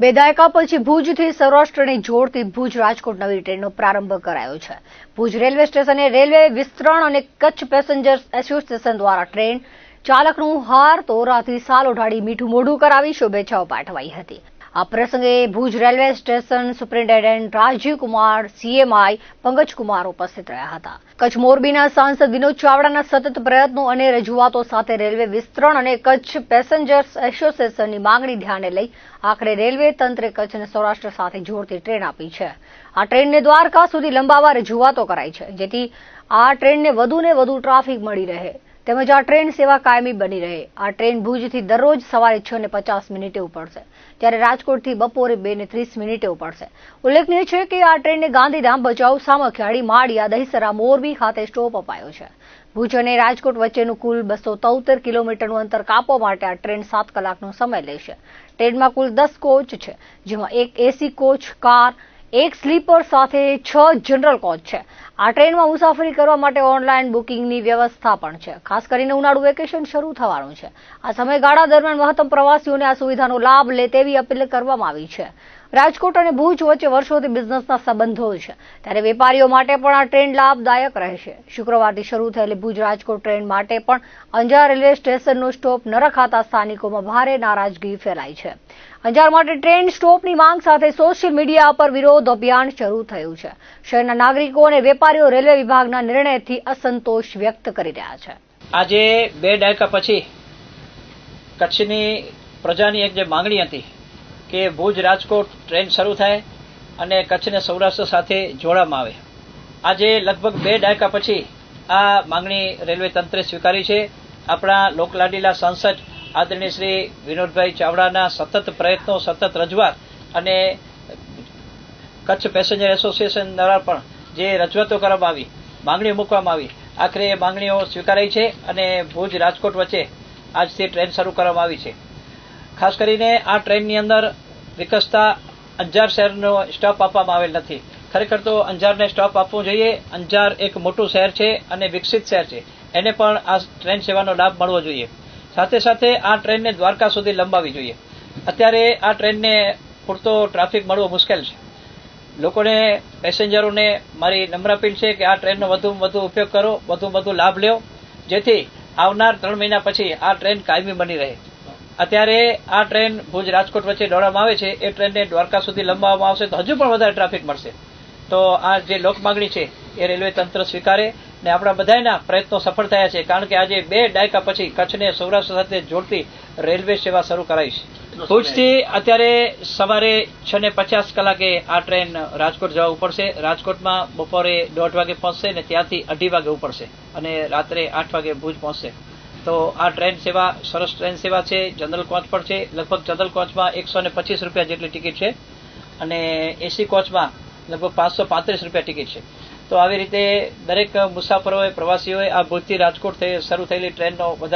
બે દાયકા પછી ભુજથી સૌરાષ્ટ્રને જોડતી ભુજ રાજકોટ નવી ટ્રેનનો પ્રારંભ કરાયો છે. ભુજ રેલવે સ્ટેશને રેલવે વિસ્તરણ અને કચ્છ પેસેન્જર્સ એસોસિએશન દ્વારા ટ્રેન ચાલકનું હાર, તોરાથી સાલ ઓઢાડી મીઠું મોઢું કરાવી શુભેચ્છાઓ પાઠવાઈ હતી. આ પ્રસંગે Bhuj railway station superintendent Rajeev Kumar CMI Pankajkumar ઉપસ્થિત રહ્યા હતા. કચ્છ મોરબીના સાંસદ વિનોદ ચાવડાના સતત પ્રયત્નો અને રજૂઆતો સાથે રેલવે વિસ્તરણ અને કચ્છ પેસેન્જર્સ એસોસિએશનની માંગણી ધ્યાને લઈ આખરે રેલવે તંત્રે કચ્છને સૌરાષ્ટ્ર સાથે જોડતી ટ્રેન આપી છે. આ ટ્રેનને દ્વારકા સુધી લંબાવવા રજૂઆતો કરાઈ છે, જેથી આ ટ્રેનને વધુને વધુ ટ્રાફિક મળી રહે. તેમજ આ ટ્રેન સેવા કાયમી બની રહે. આ ટ્રેન ભુજથી દરરોજ સવારે છ ને પચાસ મિનિટે ઉપડશે. ત્યારે રાજકોટથી બપોરે બે ને ત્રીસ મિનિટે ઉપડશે. ઉલ્લેખનીય છે કે આ ટ્રેનને ગાંધીધામ ભચાઉ, સામખિયાળી, માળિયા, દહીસરા, મોરબી ખાતે સ્ટોપ અપાયો છે. ભુજ અને રાજકોટ વચ્ચેનું કુલ બસો તોતેર કિલોમીટરનું અંતર કાપવા માટે આ ટ્રેન સાત કલાકનો સમય લેશે. ટ્રેનમાં કુલ દસ કોચ છે, જેમાં એક એસી કોચ, કાર એક સ્લીપર સાથે છ જનરલ કોચ છે. આ ટ્રેનમાં મુસાફરી કરવા માટે ઓનલાઈન બુકિંગની વ્યવસ્થા પણ છે. ખાસ કરીને ઉનાળુ વેકેશન શરૂ થવાનું છે. આ સમયગાળા દરમિયાન મહત્તમ પ્રવાસીઓને આ સુવિધાનો લાભ લે તેવી અપીલ કરવામાં આવી છે. રાજકોટ અને ભુજ વચ્ચે વર્ષોથી બિઝનેસના સંબંધો છે. ત્યારે વેપારીઓ માટે પણ આ ટ્રેન લાભદાયક રહેશે. શુક્રવારથી શરૂ થયેલી ભુજ રાજકોટ ટ્રેન માટે પણ અંજાર રેલવે સ્ટેશનનો સ્ટોપ ન રખાતા સ્થાનિકોમાં ભારે નારાજગી ફેલાઈ છે. અંજાર માટે ટ્રેન સ્ટોપની માંગ સાથે સોશિયલ મીડિયા પર વિરોધ અભિયાન શરૂ થયું છે. શહેરના નાગરિકો અને વેપારીઓ રેલવે વિભાગના નિર્ણયથી અસંતોષ વ્યક્ત કરી રહ્યા છે. આજે બે દાયકા પછી કચ્છની પ્રજાની એક જે માંગણી હતી કે ભુજ રાજકોટ ટ્રેન શરૂ થાય અને કચ્છને સૌરાષ્ટ્ર સાથે જોડવામાં આવે. આજે લગભગ બે દાયકા પછી આ માંગણી રેલવે તંત્રે સ્વીકારી છે. આપણા લોકલાડીલા સાંસદ આદરણીય શ્રી વિનોદભાઈ ચાવડાના સતત પ્રયત્નો, સતત રજૂઆત અને કચ્છ પેસેન્જર એસોસિએશન દ્વારા પણ જે રજૂઆતો કરવામાં આવી, માંગણીઓ મૂકવામાં આવી, આખરે એ માંગણીઓ સ્વીકારાઈ છે અને ભુજ રાજકોટ વચ્ચે આજથી ટ્રેન શરૂ કરવામાં આવી છે. ખાસ કરીને આ ટ્રેનની અંદર વિકસતા અંજાર શહેરનો સ્ટોપ આપવામાં આવેલ નથી. ખરેખર તો અંજારને સ્ટોપ આપવું જોઈએ. અંજાર એક મોટું શહેર છે અને વિકસિત શહેર છે. એને પણ આ ટ્રેન સેવાનો લાભ મળવો જોઈએ. સાથે સાથે આ ટ્રેનને દ્વારકા સુધી લંબાવી જોઈએ. અત્યારે આ ટ્રેનને પૂરતો ટ્રાફિક મળવો મુશ્કેલ છે. લોકોને પેસેન્જરોને મારી નમ્ર અપીલ છે કે આ ટ્રેનનો વધુમાં વધુ ઉપયોગ કરો, વધુમાં વધુ લાભ લ્યો. જેથી આવનાર ત્રણ મહિના પછી આ ટ્રેન કાયમી બની રહે. અત્યારે આ ટ્રેન ભુજ રાજકોટ વચ્ચે દોડવામાં આવે છે. એ ટ્રેનને દ્વારકા સુધી લંબાવવામાં આવશે તો હજુ પણ વધારે ટ્રાફિક મળશે. તો આ જે લોક માંગણી છે એ રેલવે તંત્ર સ્વીકારે ને આપણા બધાના પ્રયત્નો સફળ થયા છે. કારણ કે આજે બે દાયકા પછી કચ્છને સૌરાષ્ટ્ર સાથે જોડતી રેલવે સેવા શરૂ કરાઈ છે. ભુજથી અત્યારે સવારે છ ને પચાસ કલાકે આ ટ્રેન રાજકોટ જવા ઉપડશે. રાજકોટમાં બપોરે દોઢ વાગે પહોંચશે ને ત્યાંથી અઢી વાગે ઉપડશે અને રાત્રે આઠ વાગે ભુજ પહોંચશે. તો આ ટ્રેન સેવા, સરસ ટ્રેન સેવા છે, જનરલ કોચ પણ છે. લગભગ જનરલ કોચમાં એકસો ને પચીસ રૂપિયા જેટલી ટિકિટ છે અને એસી કોચમાં લગભગ પાંચસો પાંત્રીસ રૂપિયા ટિકિટ છે. તો આવી રીતે દરેક મુસાફરોએ, પ્રવાસીઓએ આ ભુજથી રાજકોટ શરૂ થયેલી ટ્રેનનો વધારે